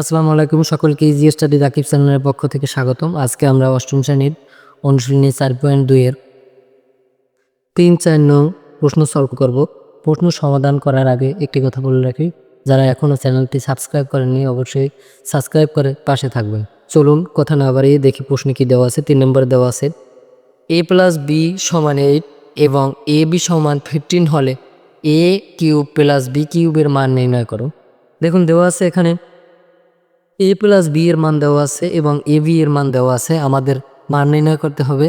আসসালামু আলাইকুম, সকলকে ইজি স্টাডি রাকিব চ্যানেলের পক্ষ থেকে স্বাগতম। আজকে আমরা অষ্টম শ্রেণির অনুশীলনী চার পয়েন্ট দুইয়ের তিন চার নং প্রশ্ন সলভ করব। প্রশ্ন সমাধান করার আগে একটি কথা বলে রাখি, যারা এখনও চ্যানেলটি সাবস্ক্রাইব করেননি, অবশ্যই সাবস্ক্রাইব করে পাশে থাকবেন। চলুন কথা না বাড়িয়ে দেখি প্রশ্নে কি দেওয়া আছে, তিন নম্বরে দেওয়া আছে এ প্লাস বি সমান এইট এবং এ বি সমান ফিফটিন হলে এ কিউব প্লাস বি কিউবের মান নির্ণয় করো। দেখুন দেওয়া আছে এখানে এ প্লাস বি এর মান দেওয়া আছে এবং এ বি এর মান দেওয়া আছে। আমাদের মান নির্ণয় করতে হবে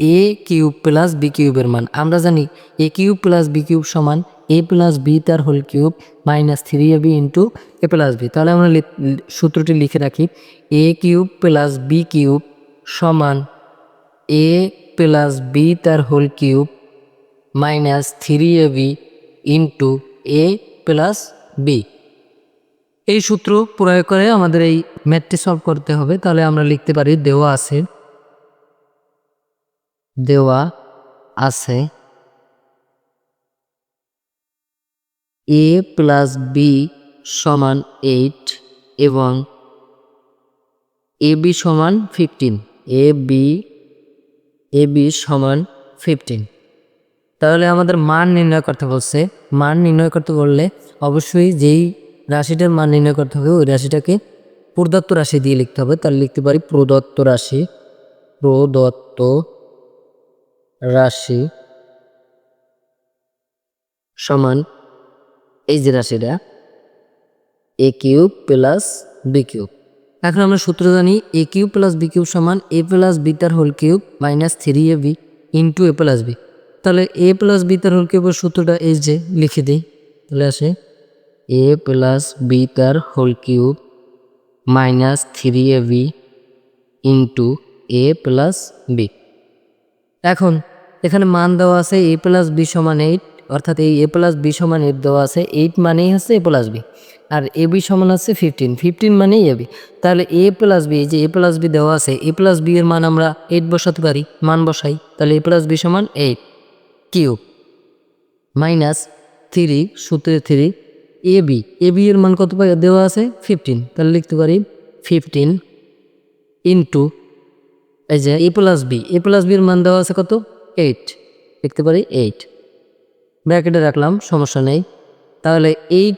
এ কিউব প্লাস বি কিউবের মান। আমরা জানি A cube plus B cube সমান এ প্লাস বি তার whole cube minus three A B into A plus B তাহলে আমরা সূত্রটি লিখে রাখি। A cube plus B cube সমান এ প্লাস বি তার whole cube minus three A B into A plus B এই সূত্র প্রয়োগ করে আমাদের এই ম্যাথটি সলভ করতে হবে। তাহলে আমরা লিখতে পারি দেওয়া আছে। দেওয়া আছে এ প্লাস বি সমান এইট এবং এ বি সমান fifteen A B A B সমান ফিফটিন তাহলে আমাদের মান নির্ণয় করতে বলছে। মান নির্ণয় করতে বললে অবশ্যই যেই রাশিটার মান নির্ণয় করতে হবে। ওই রাশিটাকে প্রদত্ত রাশি দিয়ে লিখতে হবে। তাহলে লিখতে পারি প্রদত্ত রাশি। প্রদত্ত রাশি সমান এই যে রাশিটা, A cube plus B cube. এখন আমরা সূত্র জানি, A cube plus B cube সমান এ প্লাস বি তার whole cube minus three A B into A plus B. তাহলে এ প্লাস বি তার হোল কিউবের সূত্রটা এই যে লিখে দিই। তাহলে আসে এ প্লাস বি তার whole cube minus three A B into A plus B এখন, এখানে মান দেওয়া আছে এ প্লাস বি সমান এইট অর্থাৎ এই এ প্লাস বি সমান এইট দেওয়া আছে এইট মানেই হচ্ছে এ প্লাস বি আর এ বি সমান আছে ফিফটিন ফিফটিন মানেই এ বি তাহলে এ প্লাস বি যে এ প্লাস বি দেওয়া আছে এ প্লাস বি এর মান আমরা এইট বসাতে পারি, মান বসাই, তাহলে এ প্লাস বি সমান এইট কিউব মাইনাস থ্রি সূত্রে three A B A B এর মান কত দেওয়া আছে ফিফটিন তাহলে লিখতে পারি ফিফটিন ইন্টু এই যে A plus B A plus বির মান দেওয়া আছে কত? এইট লিখতে পারি এইট ব্র্যাকেটে রাখলাম, সমস্যা নেই। তাহলে এইট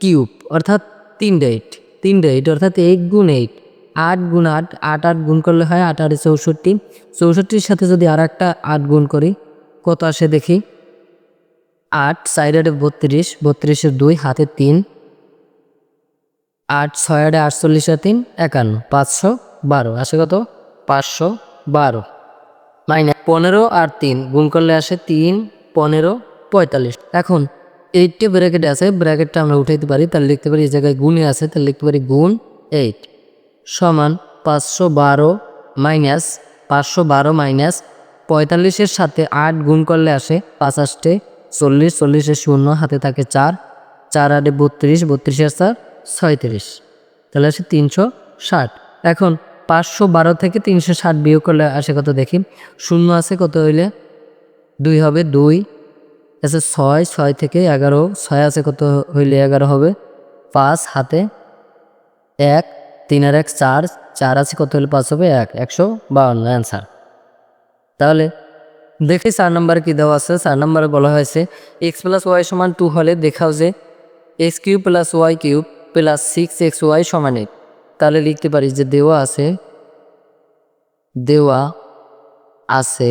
কিউব অর্থাৎ তিনটে এইট তিনটে এইট অর্থাৎ এইট গুণ এইট আট গুণ আট আট আট গুণ করলে হয় আট আটে চৌষট্টি। চৌষট্টির সাথে যদি আর একটা আট গুণ করি, কত আসে দেখি? আট সাইড আটে বত্রিশ, বত্রিশের দুই হাতে তিন, আট ছয় আটে আটচল্লিশ আর তিন, একান্ন, পাঁচশো বারো, আসে কত? পাঁচশো বারো। মাইনাস পনেরো আর তিন, গুণ করলে আসে তিন, পনেরো, পঁয়তাল্লিশ। এখন এইটটি ব্র্যাকেট আছে, ব্র্যাকেটটা আমরা উঠাইতে পারি, তাহলে লিখতে পারি এই জায়গায় গুণে আছে, তাহলে লিখতে পারি গুণ এইট। সমান পাঁচশো বারো মাইনাস পাঁচশো বারো মাইনাস পঁয়তাল্লিশের সাথে আট গুণ করলে আসে পাঁচাশটে চল্লিশ, চল্লিশে শূন্য, হাতে থাকে চার। চার আটে বত্রিশ বত্রিশের চার, ছয়ত্রিশ। তাহলে আসে তিনশো ষাট। এখন পাঁচশো বারো থেকে তিনশো ষাট বিয়োগ করলে আসে কত দেখি? শূন্য আছে কত হইলে? দুই হবে দুই। আছে ছয় ছয় থেকে এগারো। ছয় আছে কত হইলে এগারো হবে? পাঁচ হাতে এক, তিন আর এক চার। চার আছে কত হলে পাঁচ হবে? এক। একশো বাউন্ন। অ্যান্সার তাহলে দেখি চার নম্বরে কী দেওয়া আছে, চার নম্বরে বলা হয়েছে এক্স প্লাস ওয়াই সমান টু হলে দেখাও যে X cube plus Y cube plus six X Y সমান এইট তাহলে লিখতে পারি যে দেওয়া আছে দেওয়া আছে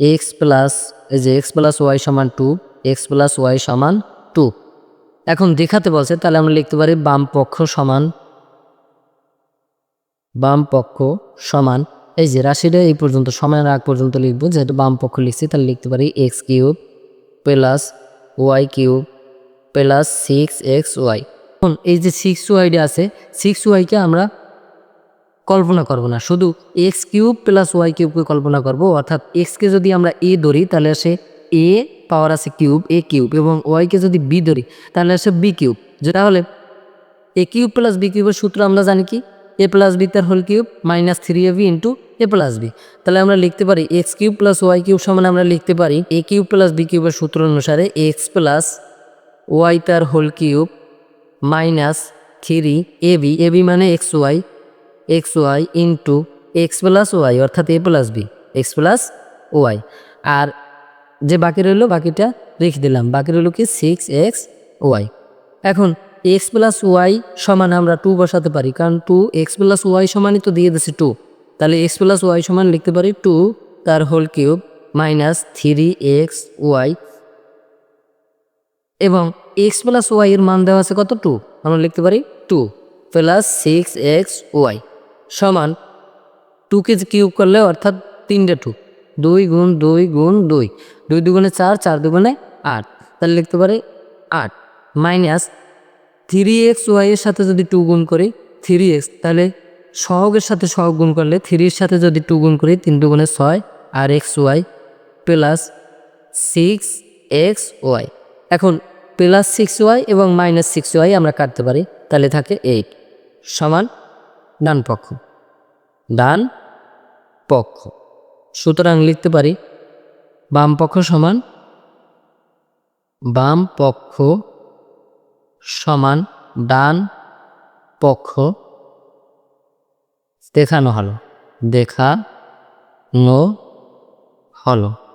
এক্স প্লাস এই যে এক্স প্লাস ওয়াই সমান টু এক্স প্লাস ওয়াই সমান টু এখন দেখাতে বলছে, তাহলে আমরা লিখতে পারি বাম পক্ষ সমান বাম পক্ষ সমান। এই যে রাশিটা এই পর্যন্ত, সমানের আগ পর্যন্ত লিখব, যেহেতু বাম পক্ষ লিখছি, তাহলে লিখতে পারি X cube plus Y cube plus six X Y এখন এই যে সিক্স ওয়াইডে আছে সিক্স ওয়াইকে আমরা কল্পনা করব না, শুধু এক্স কিউব প্লাস ওয়াই কিউবকে কল্পনা করব, অর্থাৎ এক্সকে যদি আমরা এ ধরি, তাহলে আসে এ পাওয়ার আছে কিউব এ কিউব, এবং ওয়াইকে যদি বি ধরি, তাহলে আসে বি কিউব। যেটা হলে এ কিউব প্লাস বি কিউবের সূত্র আমরা জানি কি? এ প্লাস বি তার whole cube minus three A B into A plus B তাহলে আমরা লিখতে পারি X cube plus Y cube সমান আমরা লিখতে পারি এ কিউব প্লাস বি কিউবের সূত্র অনুসারে এক্স প্লাস ওয়াই তার whole cube minus three A B A B মানে X Y X Y into X plus Y অর্থাৎ A plus B X plus Y আর যে বাকি রইল বাকিটা রেখে দিলাম, বাকি রইল কি সিক্স এক্স ওয়াই এখন এক্স প্লাস ওয়াই সমান আমরা টু বসাতে পারি, কারণ টু এক্স প্লাস ওয়াই সমানই তো দিয়ে দিচ্ছে টু তাহলে এক্স প্লাস ওয়াই সমান লিখতে পারি টু তার whole cube minus three X Y এবং এক্স প্লাস ওয়াই এর মান দেওয়া আছে কত টু আমরা লিখতে পারি two plus six X Y সমান টুকে কিউব করলে অর্থাৎ তিনটে টু দুই গুণ দুই গুণ দুই। দুই দুগুণে চার চার দুগুণে আট। তাহলে লিখতে পারি আট। মাইনাস থ্রি এক্স ওয়াইয়ের সাথে যদি টু গুণ করি থ্রি এক্স তাহলে সহগের সাথে সহগ গুণ করলে থ্রির সাথে যদি টু গুণ করি, তিন দুগুণে ছয় আর X Y plus six X Y এখন প্লাস সিক্স ওয়াই এবং মাইনাস সিক্স ওয়াই আমরা কাটতে পারি, তাহলে থাকে এইট সমান ডান পক্ষ। ডান পক্ষ। সুতরাং লিখতে পারি, বাম পক্ষ সমান বাম পক্ষ সমান ডান পক্ষ। দেখানো হলো। দেখানো হলো।